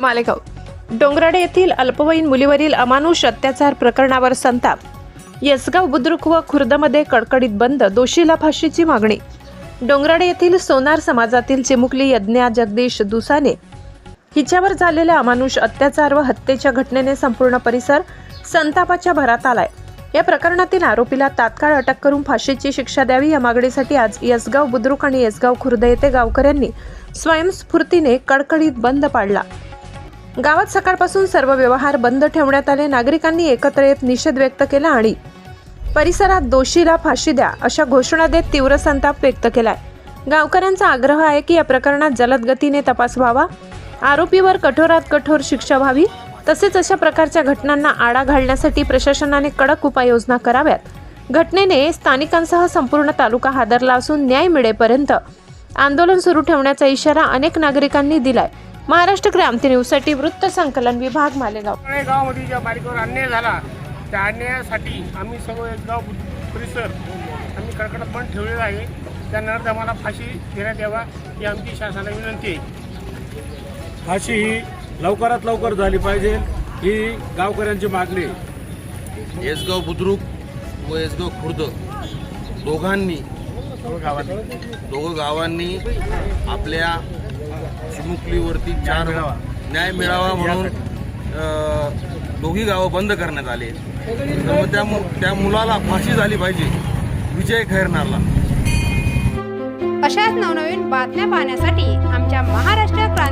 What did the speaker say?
मालेगाव. डोंगराडे येथील अल्पवयीन मुलीवरील अमानुष अत्याचार प्रकरणावर संताप. यसगाव बुद्रुक व खुर्दमध्ये कडकडीत बंद दोषीला फाशीची मागणी. डोंगराडे येथील सोनार समाजातील चिमुकली यज्ञा जगदीश दुसाने हिच्यावर झालेल्या अमानुष अत्याचार व हत्येच्या घटनेने संपूर्ण परिसर संतापाच्या भरात आलाय. या प्रकरणातील आरोपीला तात्काळ अटक करून फाशीची शिक्षा द्यावी या मागणीसाठी आज यसगाव बुद्रुक आणि यसगाव खुर्द येथे गावकऱ्यांनी स्वयंस्फूर्तीने कडकडीत बंद पाडला. गावात सकाळपासून सर्व व्यवहार बंद ठेवण्यात आले. नागरिकांनी एकत्र येत निषेध व्यक्त केला आणि परिसरात दोषीला फाशी द्या अशा घोषणा देत तीव्र संताप व्यक्त केलाय. गावकऱ्यांचा आग्रह आहे की या प्रकरणात जलद गतीने तपास व्हावा. आरोपीवर कठोरात कठोर शिक्षा व्हावी. तसेच अशा प्रकारच्या घटनांना आळा घालण्यासाठी प्रशासनाने कडक उपाययोजना कराव्यात. घटनेने स्थानिकांसह संपूर्ण तालुका हादरला असून न्याय मिळेपर्यंत आंदोलन सुरू ठेवण्याचा इशारा अनेक नागरिकांनी दिलाय. महाराष्ट्र क्रांती न्यूजसाठी वृत्त संकलन विभाग मालेगाव. गावामध्ये ज्या अन्याय झाला त्या अन्यायासाठी आम्ही सर्व एक गाव परिसर आम्ही कडकडत बंद ठेवलेला आहे. आम्हाला फाशी देण्यात यावा ही आमची शासनाला विनंती आहे. फाशी ही लवकरात लवकर झाली पाहिजे ही गावकऱ्यांची मागणी. येसगाव बुद्रुक व येसगाव खुर्द दोघांनी दोघं गावांनी आपल्या चिमुकलीवरती चार न्याय मिळावा म्हणून दोघी गावं बंद करण्यात आले त्या मु- त्या मुलाला फाशी झाली पाहिजे विजय खैरनारला अशाच नवनवीन बातम्या पाहण्यासाठी आमच्या महाराष्ट्र